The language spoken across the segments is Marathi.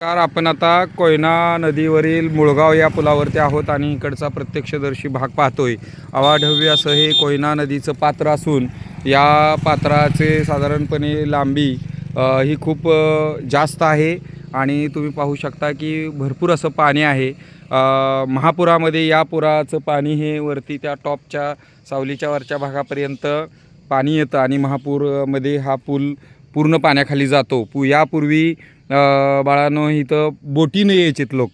कार आपण आता कोयना नदीवरील मुळगाव या पुलावरती आहोत आणि इकडचा प्रत्यक्षदर्शी भाग पाहतोय. अवाढव्य असं हे कोयना नदीचं पात्र असून या पात्राचे साधारणपणे लांबी ही खूप जास्त आहे आणि तुम्ही पाहू शकता की भरपूर असं पाणी आहे. महापुरामध्ये या पुराचं पाणी हे वरती त्या टॉपच्या सावलीच्या वरच्या भागापर्यंत पाणी येतं आणि महापूरमध्ये हा पूल पूर्ण पाण्याखाली जातो. पू यापूर्वी बाळानं इथं बोटीनं यायचेत लोक.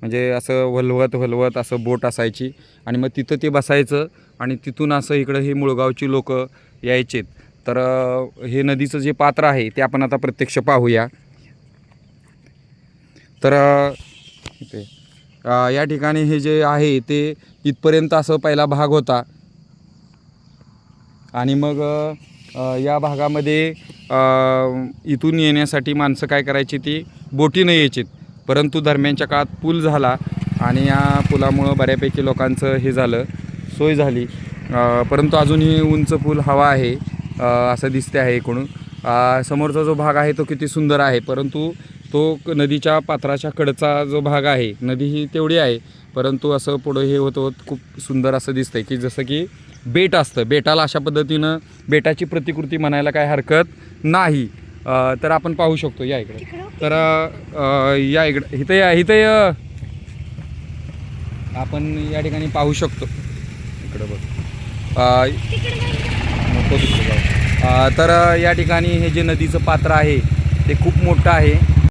म्हणजे असं वलवत वलवत असं बोट असायची. आणि मग तिथं ते बसायचं आणि तिथून असं इकडं हे मुळगावची लोक यायचेत. तर हे नदीचं जे पात्र आहे ते आपण आता प्रत्यक्ष पाहूया. तर इथे या ठिकाणी हे जे आहे ते इथपर्यंत असं पहिला भाग होता. आणि मग या भागामध्ये इथून येण्यासाठी माणसं काय करायची ती बोटीनं यायचीत. परंतु दरम्यानच्या काळात पूल झाला आणि या पुलामुळं बऱ्यापैकी लोकांचं हे झालं सोय झाली. परंतु अजूनही उंच पूल हवा आहे असं दिसते आहे एकूण समोरचा जो भाग आहे तो किती सुंदर आहे परंतु तो क- नदीच्या पात्राच्या कडचा जो भाग आहे नदी ही तेवढी आहे. परंतु असं पुढं हे होत होत खूप सुंदर असं दिसतंय की जसं की बेट असतं. बेटाला अशा पद्धतीनं बेटाची प्रतिकृती म्हणायला काय हरकत नाही. तर आपण पाहू शकतो या इकडे. तर या इकडे. इथं या इथं. आपण या ठिकाणी पाहू शकतो. इकडं बघ. तर या ठिकाणी हे जे नदीचं पात्र आहे ते खूप मोठं आहे.